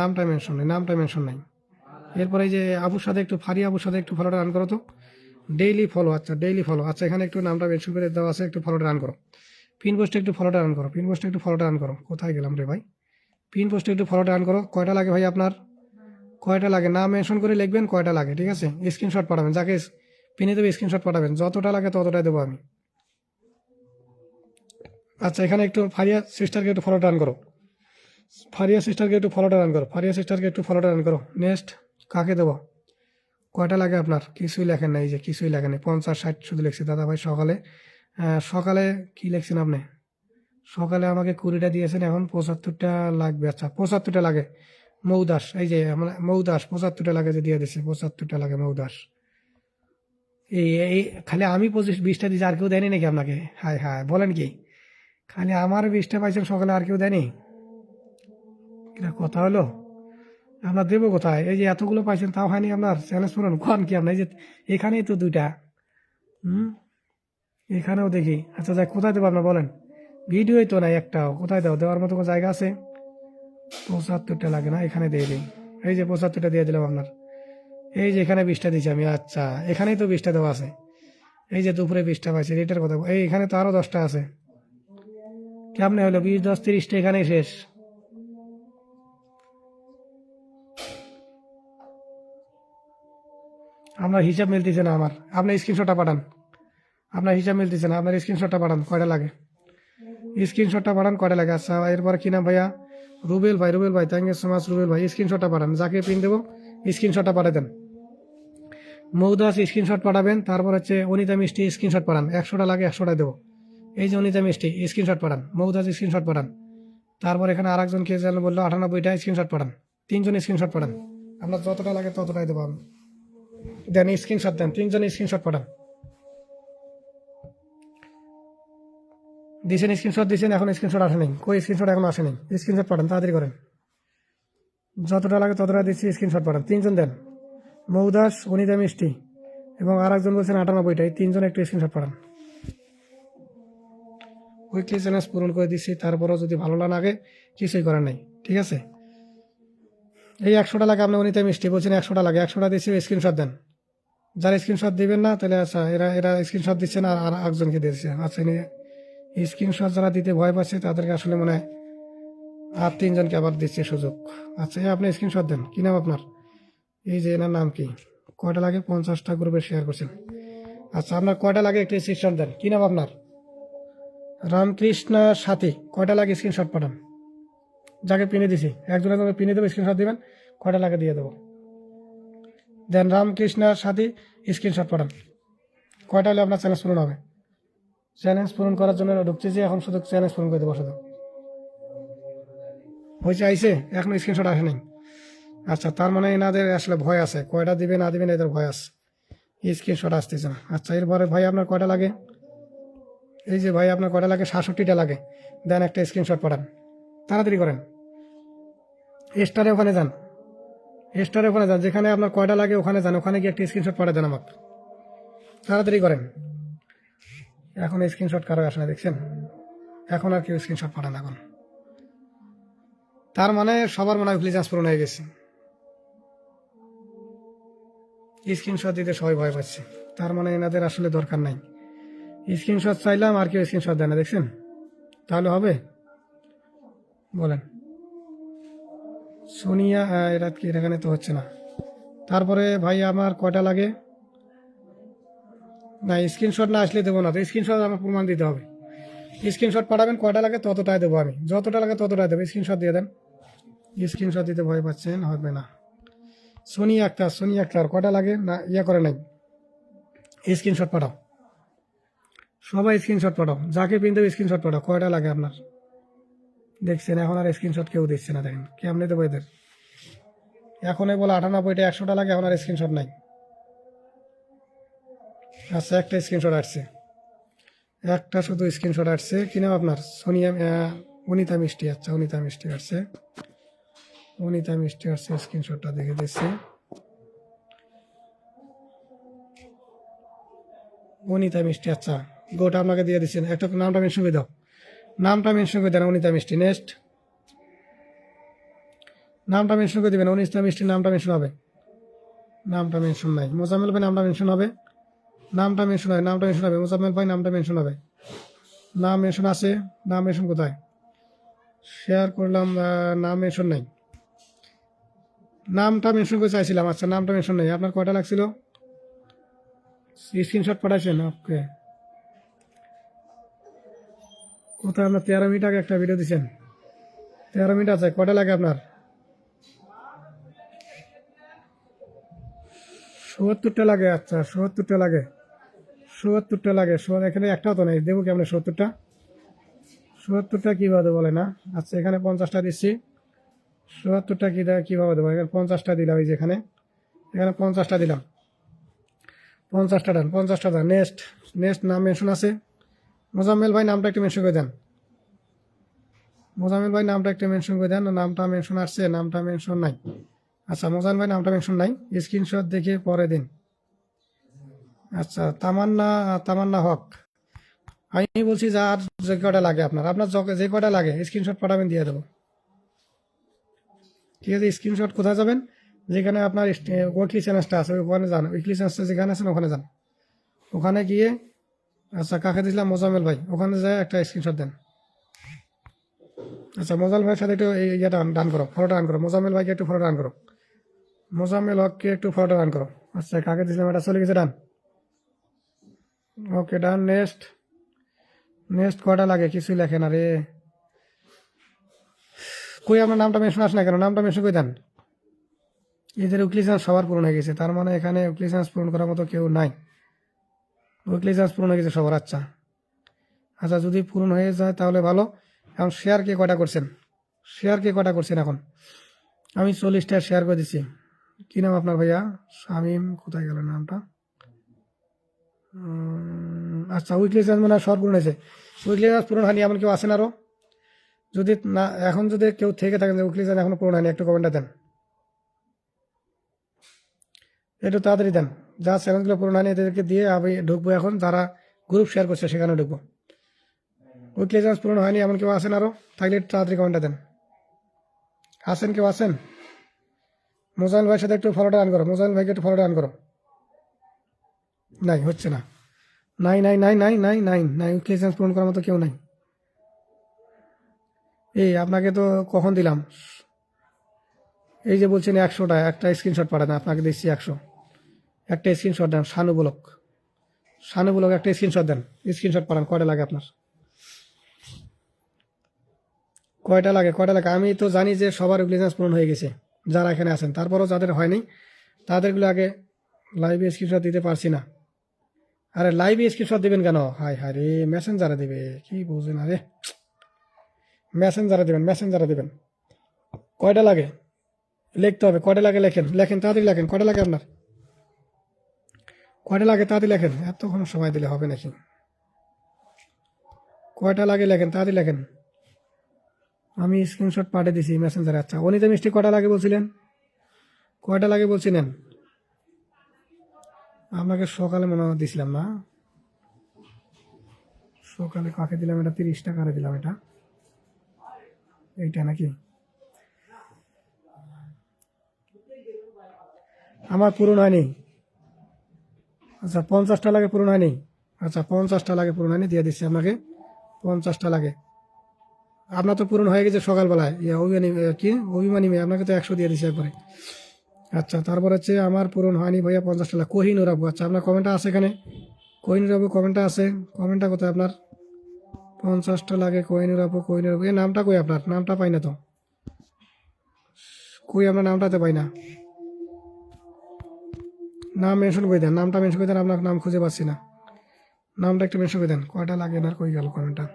নামটা মেনশন নেই নামটা মেনশন নাই। এরপরে যে আবুর সাথে একটু ফারি আবুর সাথে একটু ফলোটা রান করো তো। ডেইলি ফলো আচ্ছা ডেইলি ফলো আচ্ছা এখানে একটু নামটা মেনশন করে দেওয়া আছে, একটু ফলোটা রান করো। পিন পোস্টে একটু ফলোটা রান করো পিন পোস্টে একটু ফলোটা রান করো। কোথায় গেলাম রে ভাই? পিন পোস্টে একটু ফলোটা রান করো। কয়টা লাগে ভাই আপনার? কয়টা লাগে? নাম মেনশন করে লিখবেন, কয়টা লাগে, ঠিক আছে? স্ক্রিনশট পাঠাবেন। যাকে পিনে দেবে স্ক্রিনশট পাঠাবেন। যতটা লাগে ততটাই দেবো আমি। আচ্ছা এখানে একটু ফারিয়া সিস্টারকে একটু ফলোটা রান করো। ফারিয়া সিস্টারকে একটু ফলোটা রান করো। ফারিয়া সিস্টারকে একটু ফলোটা রান করো। নেক্সট কাকে দেবো? কয়টা লাগে আপনার? কিছুই লেখেন না এই যে, কিছুই লেখেন নাই। পঞ্চাশ, ষাট শুধু লিখছি। দাদা ভাই সকালে সকালে কি লিখছেন আপনি? সকালে আমাকে কুড়িটা দিয়েছেন, এখন পঁচাত্তরটা লাগবে। আচ্ছা পঁচাত্তরটা লাগে। মৌদাস, এই যে, আমরা, মৌদাস, পঁচাত্তরটা লাগে যে দিয়ে দিচ্ছে পঁচাত্তরটা লাগে মৌদাস। এই এই, খালি আমি পঁচিশ, বিশটা দিয়েছি আর কেউ দেয়নি নাকি আপনাকে? হায় হায়, বলেন কি? খালি আমার বিশটা পাইছেন সকালে, আর কেউ দেয়নি? এটা কথা হলো? আপনার দেবো কোথায়? এই যে এতগুলো পাইছেন, তাও হয়নি আপনার চ্যালেঞ্জ পূরণ কন কি আপনার? এই যে এখানেই তো দুইটা। হুম? এখানেও দেখি। আচ্ছা যাই কোথায় দেবো আপনার বলেন? ভিডিওই তো নাই একটাও। কোথায় দেবো? দেওয়ার মতো কোনো জায়গা আছে? পঁচাত্তরটা লাগে না? এখানে দিয়ে দিই। এই যে পঁচাত্তরটা দিয়ে দিলাম আপনার। এই যে এখানে বিশটা দিয়েছি আমি আচ্ছা। এখানেই তো বিশটা দেওয়া আছে। এই যে দুপুরে বিশটা পাইছি রেটের কথা। এই এখানে তো আরও দশটা আছে। কেমনে হলো? বিশ, দশ, তিরিশটা এখানেই শেষ। আপনার হিসাব মিলতেছে না আমার। আপনার স্ক্রিনশটটা পাঠান। আপনার হিসাব মিলতেছে না, আপনার স্ক্রিনশটটা পাঠান, কয়টা লাগে? স্ক্রিনশটটা পাঠান, কয়টা লাগে? আচ্ছা এরপর কি নাম ভাইয়া? রুবেল ভাই রুবেল ভাই thank you so much Rubel ভাই। স্ক্রিনশটটা পাঠান, যাকে পিন দেবো স্ক্রিনশটটা পাঠিয়ে দেন মৌদাস স্ক্রিনশট পাঠাবেন, তারপর হচ্ছে অনিতা মিষ্টি স্ক্রিনশট পাঠান। একশোটা লাগে একশোটা দেবো। এই যে অনিতা মিষ্টি স্ক্রিনশট পাঠান, মৌদাস স্ক্রিনশট পাঠান। তারপর এখানে আরেকজন কে যেন বলল, আটানব্বইটা স্ক্রিনশট পাঠান। তিনজন স্ক্রিনশট পাঠান। আপনার যতটা লাগে ততটাই দেবো আমি। দেন স্ক্রিনশট দেন তিনজন স্ক্রিনশট পাঠান। দিয়েছেন স্ক্রিনশট দিয়েছেন এখন স্ক্রিনশট আসে আসেনি কই স্ক্রিনশট এখন আসে আসেনি স্ক্রিনশট পাঠান, তাড়াতাড়ি করেন। যতটা লাগে ততটা দিচ্ছি স্ক্রিনশট পাঠান। তিনজন দেন। মৌদাস, অনিতা মিষ্টি এবং আর একজন বলছেন আটানব্বইটা। এই তিনজন একটু স্ক্রিনশট পাঠান। উইকলি চ্যালেঞ্জ পূরণ করে দিচ্ছি তারপরেও যদি ভালো না লাগে, কিছুই করার নাই। ঠিক আছে? এই একশোটা লাগে আপনি অনিতা মিষ্টি বলছেন, একশোটা লাগে। একশোটা দিচ্ছি স্ক্রিনশট দেন। যারা স্ক্রিনশট দিবেন না, তাহলে আচ্ছা এরা এরা স্ক্রিনশট দিচ্ছেন আর আর একজনকে দিচ্ছে আচ্ছা এই স্ক্রিনশট যারা দিতে ভয় পাচ্ছে, তাদেরকে আসলে মনে হয় আর তিনজনকে আবার দিচ্ছে সুযোগ। আচ্ছা আপনি স্ক্রিনশট দেন। কি নাম আপনার? এই যে এনার নাম কি? কয়টা লাগে? পঞ্চাশটা গ্রুপে শেয়ার করছেন। আচ্ছা আপনার কয়টা লাগে একটু স্ক্রিনশট দেন। কি নাম আপনার? রামকৃষ্ণ সাথী, কয়টা লাগে স্ক্রিনশট পাঠান? যাকে পিনে দিছি। একজনের পিনে দেবো স্ক্রিনশট দিবেন। কয়টা লাগে দিয়ে দেবো? দেন রামকৃষ্ণ সাথী স্ক্রিনশট পাঠান। কয়টা হলে আপনার চ্যালেঞ্জ পূরণ হবে? চ্যালেঞ্জ পূরণ করার জন্য ঢুকতেছি, এখন শুধু চ্যালেঞ্জ পূরণ করে দেবো শুধু। হয়েছে আইসে এখন স্ক্রিনশট আসে নাই। আচ্ছা তার মানে এনাদের আসলে ভয় আছে। কয়টা দিবে, না দিবেন এদের ভয় আছে। স্ক্রিনশট আসতেছে না। আচ্ছা এরপরে ভাই, আপনার কয়টা লাগে? এই যে ভাই, আপনার কয়টা লাগে? সাতষট্টিটা লাগে। দেন একটা স্ক্রিনশট পাঠান। তাড়াতাড়ি করেন। স্টারে ওখানে যান। স্টারে ওখানে যান যেখানে আপনার কয়টা লাগে ওখানে যান ওখানে গিয়ে একটা স্ক্রিনশট পাঠিয়ে দেন আমাকে। তাড়াতাড়ি করেন। এখন স্ক্রিনশট কারও আসে না, দেখছেন? এখন আর কেউ স্ক্রিনশট পাঠান এখন। তার মানে সবার মনে হয় ফ্লিজান্স পূরণ হয়ে গেছে। স্ক্রিনশট দিতে সবাই ভয় পাচ্ছে। তার মানে এনাদের আসলে দরকার নাই। স্ক্রিনশট চাইলাম, আর কেউ স্ক্রিনশট দেয় না, দেখছেন? তাহলে হবে? বলেন। সোনিয়া এরা কি এখানে তো হচ্ছে না। তারপরে ভাই আমার কয়টা লাগে? না স্ক্রিনশট না আসলে দেবো না, তো স্ক্রিনশট আমার প্রমাণ দিতে হবে। স্ক্রিনশট পাঠাবেন, কয়টা লাগে ততটাই দেবো আমি। যতটা লাগে ততটাই দেবো স্ক্রিনশট দিয়ে দেন। স্ক্রিনশট দিতে ভয় পাচ্ছেন, হবে না। সোনি আক্তার সোনি আক্তার কয়টা লাগে? না ইয়ে করে নাই স্ক্রিনশট পাঠাও। সবাই স্ক্রিনশট পাঠাও, যাকে পিনতে স্ক্রিনশট পাঠাও, কয়টা লাগে আপনার? দেখছেন, এখন আর স্ক্রিনশট কেউ দিচ্ছে না, দেখেন। কেমনি দেবো এদের? এখনই বলে আটানব্বইটা, একশোটা লাগে, এখন আর স্ক্রিনশট নাই। আচ্ছা একটা স্ক্রিনশট আসছে। একটা শুধু স্ক্রিনশট আসছে। কি নাম আপনার? সোনিয়া অনিতা মিষ্টি। আচ্ছা অনিতা মিষ্টি আসছে। অনিতা মিষ্টি আসছে স্ক্রিনশটটা দেখে দিচ্ছি। অনিতা মিষ্টি আচ্ছা গোটা আপনাকে দিয়ে দিচ্ছেন একটা নামটা আমি করে দাও। নামটা মেনশন করে দেন অনিতা মিষ্টি নেক্সট নামটা মেনশন করে দেবেন ইসলাম মিষ্টির নামটা মেনশন হবে নামটা মেনশন নাই মোজাম্মেল ভাই নামটা মেনশন হবে নামটা মেনশন হবে নামটা মেনশন হবে মোজাম্মেল ভাই নামটা মেনশন হবে নাম মেনশন আছে নাম মেনশন কোথায় শেয়ার করলাম নাম মেনশন নাই নামটা মেনশন করে চাইছিলাম আচ্ছা নামটা মেনশন নেই আপনার কয়টা লাগছিল স্ক্রিনশট পাঠাইছেন ওকে কোথায় আপনার তেরো মিনিট আগে একটা ভিডিও দিচ্ছেন তেরো মিনিট আছে, কটা লাগে আপনার? সত্তরটা লাগে আচ্ছা সত্তরটা লাগে। সত্তরটা লাগে এখানে একটাও তো নেই, দেবো কেমন সত্তরটা? সত্তরটা কীভাবে বলে না আচ্ছা এখানে পঞ্চাশটা দিচ্ছি। সত্তরটা কী দেয়, কীভাবে দেবো? এখানে পঞ্চাশটা দিলাম, এই যে এখানে। এখানে পঞ্চাশটা দিলাম। পঞ্চাশটা ডান পঞ্চাশটা ডান নেক্সট নেক্সট নাম মেনশন আছে। মোজাম্মেল ভাই নামটা একটু মেনশন করে দেন। মোজাম্মেল ভাই নামটা একটু মেনশন করে দেন। নামটা মেনশন আসছে, নামটা মেনশন নাই। আচ্ছা মোজান ভাই নামটা মেনশন নাই। স্ক্রিনশট দেখে পরে দিন। আচ্ছা তামান্না তামান্না হক। আমি বলছি যার যে কটা লাগে আপনার আপনার যে কটা লাগে স্ক্রিনশট পাঠাবেন, দিয়ে দেবো। ঠিক আছে স্ক্রিনশট কোথায় যাবেন? যেখানে আপনার উইকলি চ্যানেলসটা আছে, ওখানে যান। উইকলি চ্যানেলসটা যেখানে আছেন, ওখানে যান। ওখানে গিয়ে আচ্ছা কাকে দিলাম মোজামেল ভাই। ওখানে যায় একটা স্ক্রিনশট দেন। আচ্ছা মোজামেল ভাইয়ের সাথে একটু এই ইয়েটা ডান করো ফটোটা ডান করো। মোজামেল ভাইকে একটু ফটো ডান করো। মোজামেল হককে একটু ফটো ডান করো। আচ্ছা কাকে দিলাম এটা চলে গেছে ডান ওকে ডান নেক্সট নেক্সট কটা লাগে? কিছুই লেখে না রে। কই, আপনার নামটা মেনশন আসে না কেন? নামটা মেনশন করে দেন। এদের উইকলি চান্স সবার পূরণ হয়ে গেছে। তার মানে এখানে উইকলি চান্স পূরণ করার মতো কেউ নাই। উইকলি চান্স পূরণ হয়ে গেছে সবার আচ্ছা। আচ্ছা যদি পূরণ হয়ে যায় তাহলে ভালো। এখন শেয়ার কে কটা করছেন? শেয়ার কে কটা করছেন এখন? আমি চল্লিশটা শেয়ার করে দিচ্ছি কী নাম আপনার ভাইয়া? শামিম, কোথায় গেল নামটা? আচ্ছা উইকলি চান্স মানে সব পূরণ হয়েছে উইকলি চান্স পূরণ হয়নি, এমন কেউ আসেন আরও যদি না, এখন যদি কেউ থেকে থাকেন উইকলি চান্স এখনও পূরণ হয়নি, একটু কমেন্টটা দেন। একটু তাড়াতাড়ি দেন। যা চ্যালেঞ্জগুলো পূরণ হয়নি এদেরকে দিয়ে আমি ঢুকবো এখন, যারা গ্রুপ শেয়ার করছে সেখানে ঢুকবো। উইকলি চান্স পূরণ হয়নি, এমন কেউ আসেন আরও থাকলে তাড়াতাড়ি কমেন্টটা দেন। আসেন কেউ আসেন মোজাইল ভাইয়ের সাথে একটু ফলোটা অন করো, মোজাইল ভাইকে একটু ফলোটা অন করো। নাই, হচ্ছে না। নাই নাই নাই নাই নাই নাই নাই উইকলি চান্স পূরণ করার মতো কেউ নাই। এই, আপনাকে তো কখন দিলাম? এই যে বলছেন একশোটা, একটা স্ক্রিনশট পাঠান, আপনাকে দিচ্ছি একশো। একটা স্ক্রিনশট দেন শানু ব্লক শানু ব্লক একটা স্ক্রিনশট দেন। স্ক্রিনশট পাঠান কয়টা লাগে আপনার? কয়টা লাগে কয়টা লাগে? আমি তো জানি যে সবার ইন্টেলিজেন্স পূরণ হয়ে গেছে, যারা এখানে আছেন। তারপরেও যাদের হয়নি, তাদেরগুলো আগে লাইভে স্ক্রিনশট দিতে পারছি না। আরে লাইভে স্ক্রিনশট দেবেন কেন? হাই হাই রে মেসেঞ্জারে দেবে। কি বুঝেন আরে? মেসেঞ্জারে দেবেন মেসেঞ্জারে দেবেন। কয়টা লাগে? লিখতে হবে, কয়টা লাগে লেখেন? লেখেন, তাড়াতাড়ি লেখেন, কয়টা লাগে আপনার? কয়টা লাগে তাড়াতাড়ি লেখেন। এতক্ষণ সময় দিলে হবে নাকি? কয়টা লাগে লেখেন তাড়াতাড়ি লেখেন। আমি স্ক্রিনশট পাঠিয়ে দিছি মেসেঞ্জারে আচ্ছা। অনিতা মিষ্টি কটা লাগে বলছিলেন? কয়টা লাগে বলছিলেন? আপনাকে সকালে মনে হয় দিছিলাম না। সকালে কাকে দিলাম? এটা তিরিশ টাকারে দিলাম এটা। এইটা নাকি? আমার পূরণ হয়নি। আচ্ছা পঞ্চাশটা লাগে পূরণ হয়নি আচ্ছা পঞ্চাশটা লাগে পূরণ হয়নি দিয়ে দিচ্ছি আপনাকে পঞ্চাশটা লাগে। আপনার তো পূরণ হয়ে গেছে সকালবেলায়। অভিমানী কি? অভিমানী মেয়ে, আপনাকে তো একশো দিয়ে দিচ্ছি একবারে। আচ্ছা তারপর হচ্ছে আমার পূরণ হয়নি ভাইয়া, পঞ্চাশটা লাগে। কোহিনুর আবু আচ্ছা আপনার কমেন্টটা আছে এখানে? কোহিনুর আবু কমেন্টটা আছে? কমেন্টটা কোথায় আপনার? পঞ্চাশটা লাগে কোহিনুর আপু কোহিনুর আপু এই নামটা কই আপনার? নামটা পাই না তো। কই আপনার নামটাতে পাই না? নাম মেনশন করে দেন। নামটা মেনশন করে দেন আপনার নাম খুঁজে পাচ্ছি না। নামটা একটু মেনশন করে দেন। কয়টা লাগে না কই গেল কমেন্টটা?